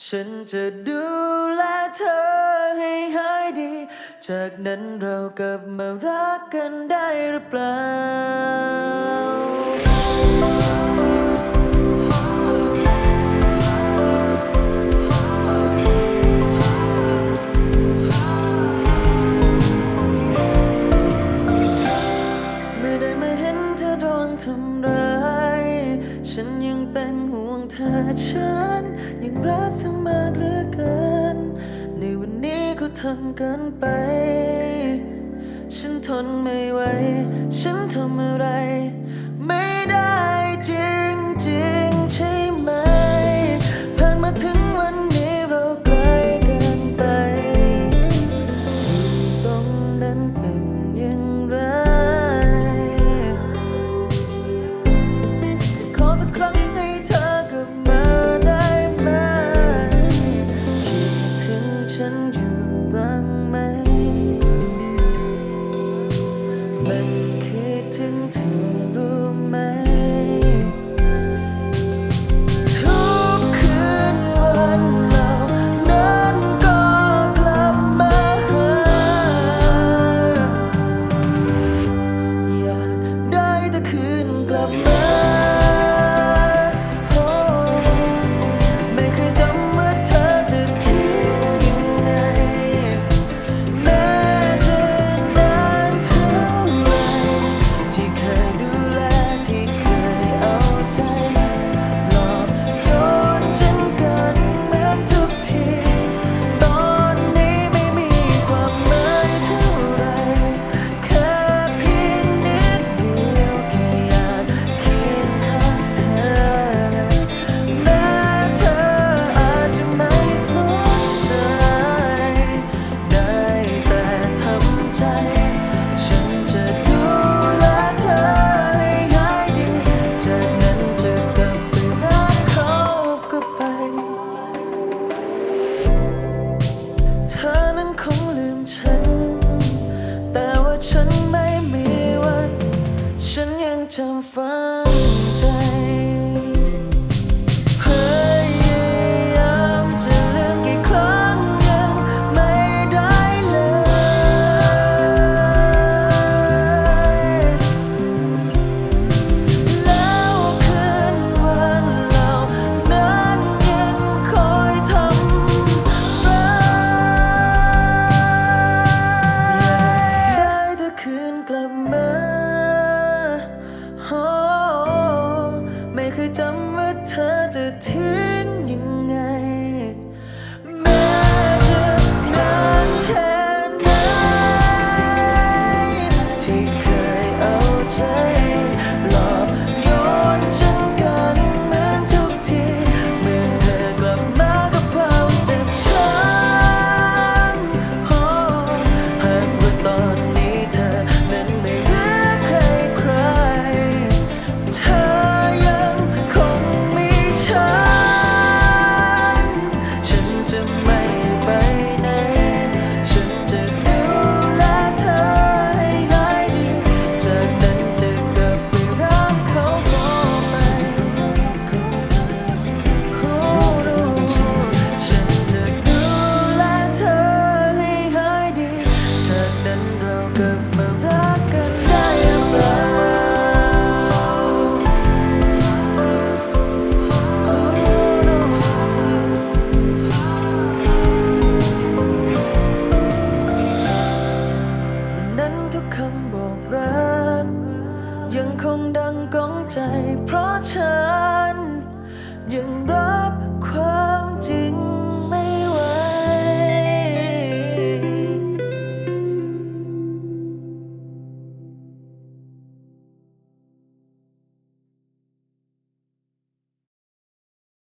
ฉันจะดูแลเธอให้หายดี จากนั้นเรากลับมารักกันได้หรือเปล่าไม่ได้ไม่เห็นเธอโดนทำร้าย ฉันยังเป็นห่วงเธอฉันยังรักเธอมากเหลือเกิน ในวันนี้ก็ทำเกินไป ฉันทนไม่ไหว ฉันทำอะไร to